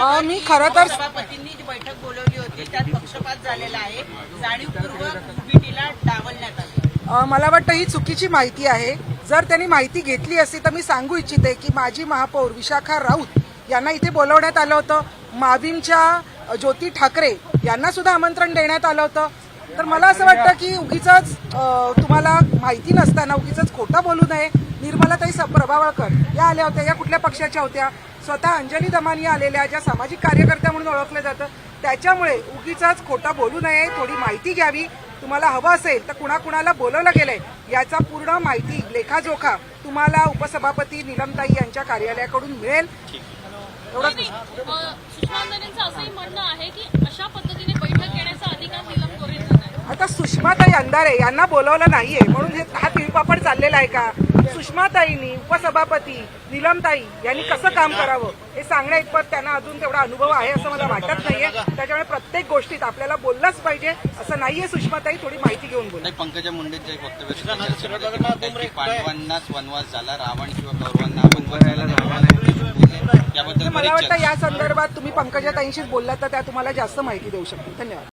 अ, मी खरं तर सभापतींनी जी बैठक बोलवली होती त्यात पक्षपात झालेला आहे. जाणीवपूर्वक बीटीला डावलण्यात आलं. अ, मला वाटतं ही चुकीची माहिती आहे. जर त्यांनी माहिती घेतली असती तर मी सांगू इच्छिते की माजी महापौर विशाखा राऊत यांना इथे बोलवण्यात आलं होतं. माविमच्या ज्योती ठाकरे यांना सुद्धा आमंत्रण देण्यात आलं होतं. तर मला असं वाटतं की उगीच तुम्हाला माहिती नसताना उगीच खोटं बोलू नये. निर्मलाताई स- प्रभावळकर या आल्या होत्या या कुठल्या पक्षाच्या होत्या? स्वतः अंजली दमानी आलेल्या ज्या सामाजिक कार्यकर्त्या म्हणून ओळखलं जातं त्याच्यामुळे उगीच खोटं बोलू नये थोडी माहिती घ्यावी. तुम्हाला हवं असेल तर कुणाकुणाला बोलवलं गेलंय याचा पूर्ण माहिती लेखाजोखा तुम्हाला उपसभापती निलमताई यांच्या कार्यालयाकडून मिळेल. एवढंच. असंही म्हणणं आहे की अशा पद्धतीने बैठक घेण्याचा अधिकार निलम गोरेंचा नाही. आता सुषमाताई अंधारे यांना बोलवलं नाहीये म्हणून हे हा तिळपापड चाललेला आहे का? सुषमाताईंनी उपसभापती निलमताई यांनी कसं काम करावं हे सांगण्या इतपत त्यांना अजून तेवढा अनुभव आहे असं मला वाटत नाहीये. त्याच्यामुळे प्रत्येक गोष्टीत आपल्याला बोललंच पाहिजे. असं नाहीये सुषमाताई थोडी माहिती घेऊन बोला. नाही पंकजा मुंडेंचं एक वक्तव्य पांडवांनाच वनवास झाला रावण किंवा कौरवांना वनवास मला बरीच वाटतं या संदर्भात तुम्ही पंकजाताईंशीच बोललात तर त्या तुम्हाला जास्त माहिती देऊ शकतील. धन्यवाद.